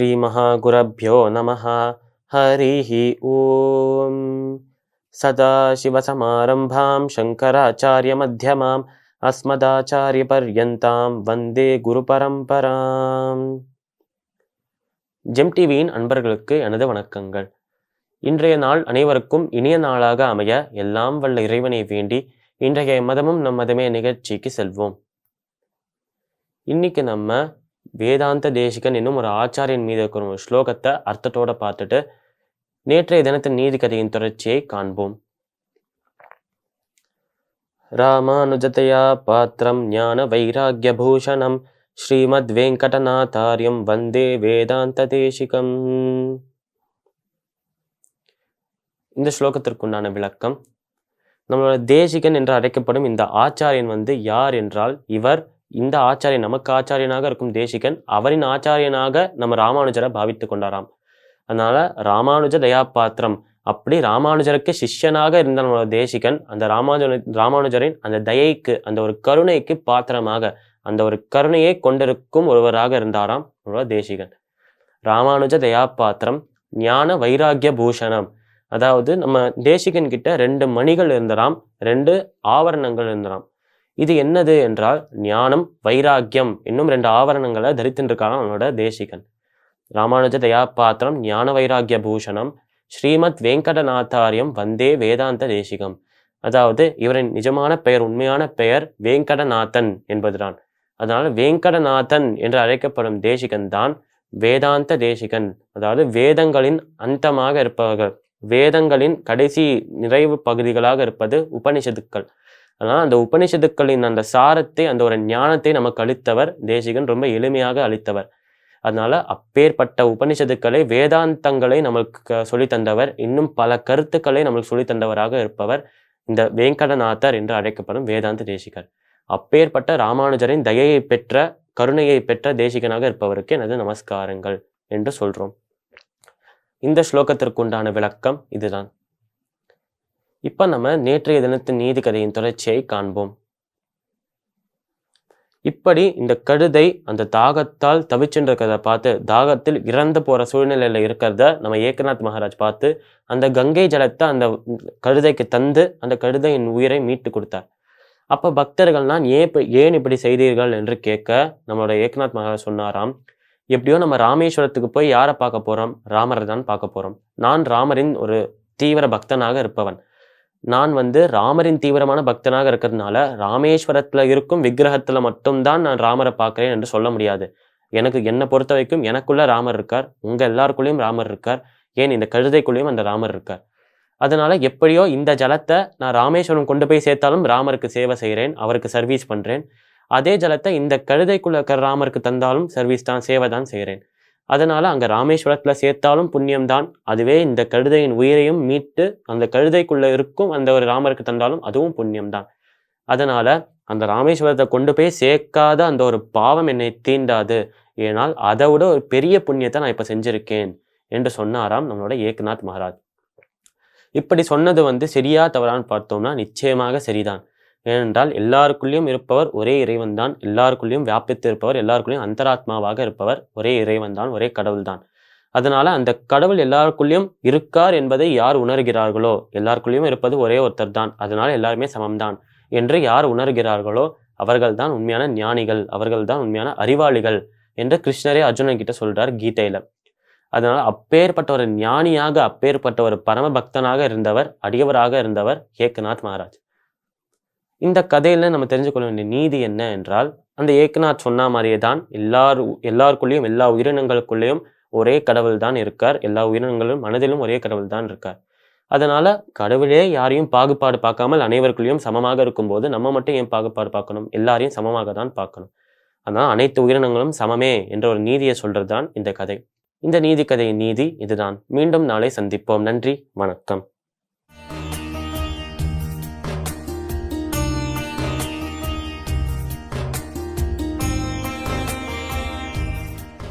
श्रीमहागुरभ्यो नमः हरिः ॐ सदाशिवसमारम्भां शङ्कराचार्यमध्यमाम् अस्मदाचार्यपर्यन्तां வந்தே குரு பரம்பராம் ஜெம் டிவியின் அன்பர்களுக்கு எனது வணக்கங்கள் இன்றைய நாள் அனைவருக்கும் இனிய நாளாக அமைய எல்லாம் வல்ல இறைவனை வேண்டி இன்றைய மதமும் நம் மதமே நிகழ்ச்சிக்கு செல்வோம் இன்னைக்கு நம்ம வேதாந்த தேசிகன் என்னும் ஒரு ஆச்சாரியன் மீது இருக்கிற ஒரு ஸ்லோகத்தை அர்த்தத்தோட பார்த்துட்டு நேற்றைய தினத்தின் நீதி கதையின் தொடர்ச்சியை காண்போம். ராமானுஜதயா பாத்திரம் ஞான வைராகிய பூஷணம் ஸ்ரீமத் வெங்கடநாதாரியம் வந்தே வேதாந்த தேசிகம். இந்த ஸ்லோகத்திற்குண்டான விளக்கம் நம்மளோட தேசிகன் என்று அழைக்கப்படும் இந்த ஆச்சாரியன் வந்து யார் என்றால் இவர் இந்த ஆச்சாரியன் நமக்கு ஆச்சாரியனாக இருக்கும் தேசிகன் அவரின் ஆச்சாரியனாக நம்ம ராமானுஜரை பாவித்து கொண்டாராம். அதனால ராமானுஜ தயாபாத்திரம். அப்படி ராமானுஜருக்கு சிஷ்யனாக இருந்த நம்மளோட தேசிகன் அந்த ராமானுஜ ராமானுஜரின் அந்த தயைக்கு அந்த ஒரு கருணைக்கு பாத்திரமாக அந்த ஒரு கருணையை கொண்டிருக்கும் ஒருவராக இருந்தாராம் நம்மளோட தேசிகன். ராமானுஜ தயாபாத்திரம் ஞான வைராகிய பூஷணம். அதாவது நம்ம தேசிகன் கிட்ட ரெண்டு மணிகள் இருந்தராம் ரெண்டு ஆவரணங்கள் இருந்தராம் இது என்னது என்றால் ஞானம் வைராக்கியம் இன்னும் ரெண்டு ஆவரணங்களை தரித்திருக்காங்க அவனோட தேசிகன். ராமானுஜ தயாபாத்திரம் ஞான வைராக்கிய பூஷணம் ஸ்ரீமத் வெங்கடநாத்தாரியம் வந்தே வேதாந்த தேசிகம். அதாவது இவரின் நிஜமான பெயர் உண்மையான பெயர் வேங்கடநாதன் என்பதுதான். அதனால் வேங்கடநாதன் என்று அழைக்கப்படும் தேசிகன் தான் வேதாந்த தேசிகன். அதாவது வேதங்களின் அந்தமாக இருப்பவர்கள் வேதங்களின் கடைசி நிறைவு பகுதிகளாக இருப்பது உபனிஷத்துக்கள். அதனால் அந்த உபனிஷத்துக்களின் அந்த சாரத்தை அந்த ஒரு ஞானத்தை நமக்கு அளித்தவர் தேசிகன் ரொம்ப எளிமையாக அளித்தவர். அதனால அப்பேற்பட்ட உபனிஷத்துக்களை வேதாந்தங்களை நம்மளுக்கு சொல்லி தந்தவர் இன்னும் பல கருத்துக்களை நம்மளுக்கு சொல்லி தந்தவராக இருப்பவர் இந்த வேங்கடநாதர் என்று அழைக்கப்படும் வேதாந்த தேசிகர். அப்பேற்பட்ட ராமானுஜரின் தயையை பெற்ற கருணையை பெற்ற தேசிகனாக இருப்பவருக்கு எனது நமஸ்காரங்கள் என்று சொல்றோம். இந்த ஸ்லோகத்திற்குண்டான விளக்கம் இதுதான். இப்போ நம்ம நேற்றைய தினத்தின் நீதி கதையின் தொடர்ச்சியை காண்போம். இப்படி இந்த கழுதை அந்த தாகத்தால் தவிச்சுருக்கிறத பார்த்து தாகத்தில் இறந்து போகிற சூழ்நிலையில் இருக்கிறத நம்ம ஏக்கநாத் மகாராஜ் பார்த்து அந்த கங்கை ஜலத்தை அந்த கழுதைக்கு தந்து அந்த கழுதையின் உயிரை மீட்டு கொடுத்தார். அப்ப பக்தர்கள்லாம் ஏன் ஏன் இப்படி செய்தீர்கள் என்று கேட்க நம்மளோட ஏக்நாத் மகாராஜ் சொன்னாராம் எப்படியோ நம்ம ராமேஸ்வரத்துக்கு போய் யாரை பார்க்க போகிறோம் ராமரை தான் பார்க்க போகிறோம் நான் ராமரின் ஒரு தீவிர பக்தனாக இருப்பவன். நான் வந்து ராமரின் தீவிரமான பக்தனாக இருக்கிறதுனால ராமேஸ்வரத்தில் இருக்கும் விக்கிரகத்தில் மட்டும்தான் நான் ராமரை பார்க்குறேன் என்று சொல்ல முடியாது. எனக்கு என்னை பொறுத்த வரைக்கும் எனக்குள்ள ராமர் இருக்கார். உங்கள் எல்லாருக்குள்ளேயும் ராமர் இருக்கார். ஏன் இந்த கழுதைக்குள்ளேயும் அந்த ராமர் இருக்கார். அதனால எப்படியோ இந்த ஜலத்தை நான் ராமேஸ்வரம் கொண்டு போய் சேர்த்தாலும் ராமருக்கு சேவை செய்கிறேன் அவருக்கு சர்வீஸ் பண்ணுறேன் அதே ஜலத்தை இந்த கழுதைக்குள்ள இருக்கிற ராமருக்கு தந்தாலும் சர்வீஸ் தான் சேவை தான் செய்கிறேன் அதனால் அங்கே ராமேஸ்வரத்தில் சேர்த்தாலும் புண்ணியம்தான். அதுவே இந்த கழுதையின் உயிரையும் மீட்டு அந்த கழுதைக்குள்ளே இருக்கும் அந்த ஒரு ராமருக்கு தந்தாலும் அதுவும் புண்ணியம்தான். அதனால் அந்த ராமேஸ்வரத்தை கொண்டு போய் சேர்க்காத அந்த ஒரு பாவம் என்னை தீண்டாது. ஏனால் அதை விட ஒரு பெரிய புண்ணியத்தை நான் இப்போ செஞ்சுருக்கேன் என்று சொன்னாராம் நம்மளோட ஏக்நாத் மகாராஜ். இப்படி சொன்னது வந்து சரியா தவறான்னு பார்த்தோம்னா நிச்சயமாக சரிதான். ஏனென்றால் எல்லாருக்குள்ளேயும் இருப்பவர் ஒரே இறைவன் தான் எல்லாருக்குள்ளேயும் வியாபித்து இருப்பவர் எல்லாருக்குள்ளேயும் அந்தராத்மாவாக இருப்பவர் ஒரே இறைவன் தான் ஒரே கடவுள் தான் அதனால அந்த கடவுள் எல்லாருக்குள்ளேயும் இருக்கார் என்பதை யார் உணர்கிறார்களோ? எல்லாருக்குள்ளேயும் இருப்பது ஒரே ஒருத்தர் தான் அதனால எல்லாருமே சமம்தான். என்று யார் உணர்கிறார்களோ? அவர்கள் தான் உண்மையான ஞானிகள் அவர்கள் தான் உண்மையான அறிவாளிகள் என்று கிருஷ்ணரே அர்ஜுனன் கிட்ட சொல்றார் கீதையில. அதனால அப்பேற்பட்ட ஒரு ஞானியாக அப்பேற்பட்ட ஒரு பரம பக்தனாக இருந்தவர் அடியவராக இருந்தவர் ஏக்நாத் மகாராஜ். இந்த கதையில நம்ம தெரிஞ்சுக்கொள்ள வேண்டிய நீதி என்ன என்றால் அந்த ஏக்நாத் சொன்ன மாதிரியே தான் எல்லார் எல்லாருக்குள்ளேயும் எல்லா உயிரினங்களுக்குள்ளேயும் ஒரே கடவுள் தான் இருக்கார். எல்லா உயிரினங்களும் மனதிலும் ஒரே கடவுள் தான் இருக்கார். அதனால கடவுளே யாரையும் பாகுபாடு பார்க்காமல் அனைவருக்குள்ளேயும் சமமாக இருக்கும்போது நம்ம மட்டும் ஏன் பாகுபாடு பார்க்கணும்? எல்லாரையும் சமமாக தான் பார்க்கணும். அதனால் அனைத்து உயிரினங்களும் சமமே என்ற ஒரு நீதியை சொல்றது தான் இந்த கதை. இந்த நீதி கதையின் நீதி இதுதான். மீண்டும் நாளை சந்திப்போம். நன்றி. வணக்கம்.